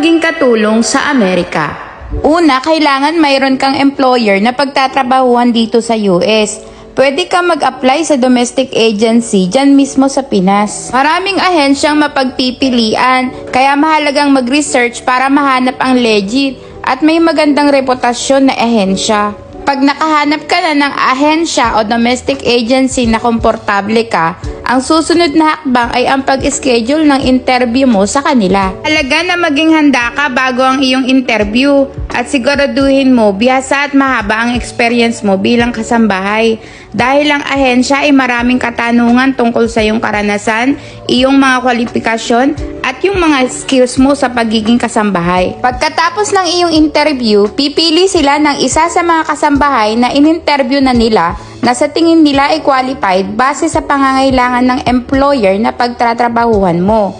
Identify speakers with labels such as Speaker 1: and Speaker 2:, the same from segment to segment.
Speaker 1: maging katulong sa Amerika? Una, kailangan mayroon kang employer na pagtatrabahuhan dito sa US. Pwede ka mag-apply sa domestic agency dyan mismo sa Pinas. Maraming ahensyang mapagpipilian, kaya mahalagang mag-research para mahanap ang legit at may magandang reputasyon na ahensya. Pag nakahanap ka na ng ahensya o domestic agency na komportable ka, ang susunod na hakbang ay ang pag-schedule ng interview mo sa kanila. Halaga na maging handa ka bago ang iyong interview at siguraduhin mo bihasa at mahaba ang experience mo bilang kasambahay. Dahil ang ahensya ay maraming katanungan tungkol sa iyong karanasan, iyong mga kwalifikasyon at yung mga skills mo sa pagiging kasambahay. Pagkatapos ng iyong interview, pipili sila ng isa sa mga kasambahay na in-interview na nila na sa tingin nila ay qualified base sa pangangailangan ng employer na pagtatrabahuhan mo.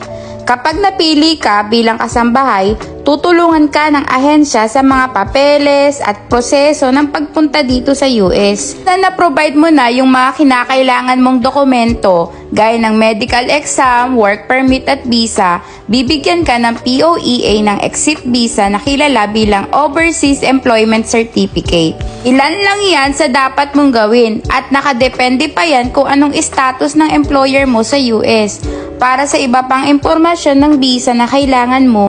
Speaker 1: Kapag napili ka bilang kasambahay, tutulungan ka ng ahensya sa mga papeles at proseso ng pagpunta dito sa US. Na na-provide mo na yung mga kinakailangan mong dokumento gaya ng medical exam, work permit at visa, bibigyan ka ng POEA ng exit visa na kilala bilang Overseas Employment Certificate. Ilan lang yan sa dapat mong gawin at nakadepende pa yan kung anong status ng employer mo sa US. Para sa iba pang impormasyon ng visa na kailangan mo,